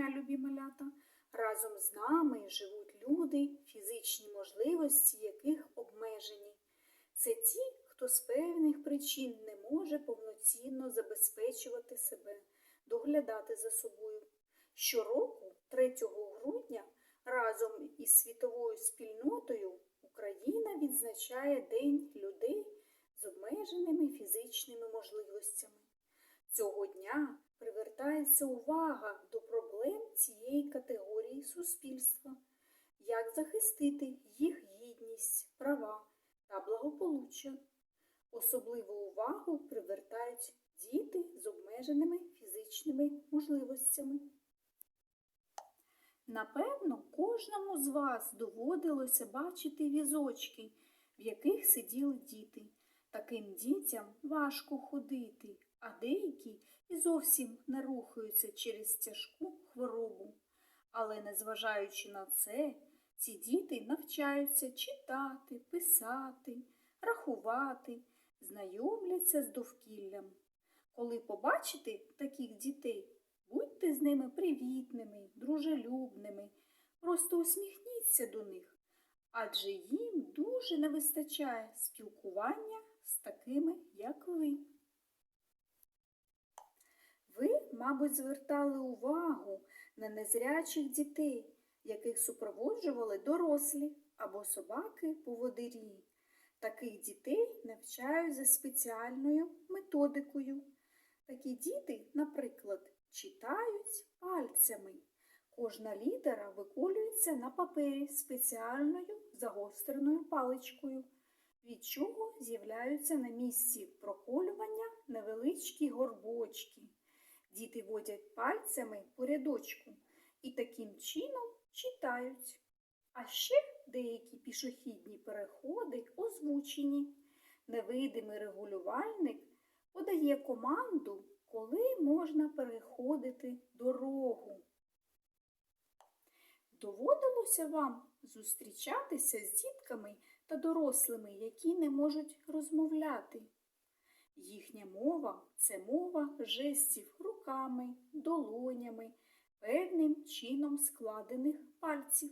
дня, любі малята! Разом з нами живуть люди, фізичні можливості яких обмежені. Це ті, хто з певних причин не може повноцінно забезпечувати себе, доглядати за собою. Щороку, 3 грудня, разом із світовою спільнотою Україна відзначає День людей з обмеженими фізичними можливостями. Цього дня привертається увага до проблем цієї категорії суспільства, як захистити їх гідність, права та благополуччя. Особливу увагу привертають діти з обмеженими фізичними можливостями. Напевно, кожному з вас доводилося бачити візочки, в яких сиділи діти. Таким дітям важко ходити, а деякі і зовсім не рухаються через тяжку хворобу. Але незважаючи на це, ці діти навчаються читати, писати, рахувати, знайомляться з довкіллям. Коли побачите таких дітей, будьте з ними привітними, дружелюбними, просто усміхніться до них, адже їм дуже не вистачає спілкування з такими, як ви. Ви, мабуть, звертали увагу на незрячих дітей, яких супроводжували дорослі або собаки-поводирі. Таких дітей навчають за спеціальною методикою. Такі діти, наприклад, читають пальцями. Кожна літера виколюється на папері спеціальною загостреною паличкою, від чого з'являються на місці проколювання невеличкі горбочки. Діти водять пальцями по рядочку і таким чином читають. А ще деякі пішохідні переходи озвучені. Невидимий регулювальник подає команду, коли можна переходити дорогу. Доводилося вам зустрічатися з дітками та дорослими, які не можуть розмовляти. Їхня мова це мова жестів руками, долонями, певним чином складених пальців.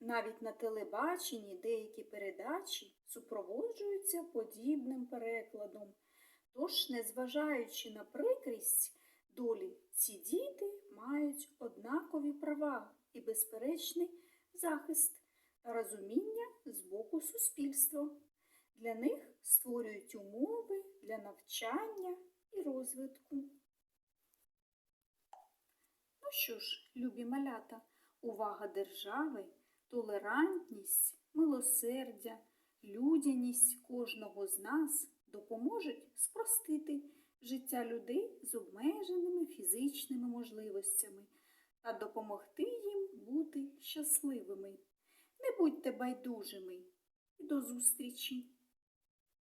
Навіть на телебаченні деякі передачі супроводжуються подібним перекладом. Тож, незважаючи на прикрість долі, ці діти мають однакові права і безперечний захист та розуміння з боку суспільства. Для них створюють умови для навчання і розвитку. Що ж, любі малята, увага держави, толерантність, милосердя, людяність кожного з нас допоможуть спростити життя людей з обмеженими фізичними можливостями та допомогти їм бути щасливими. Не будьте байдужими і до зустрічі!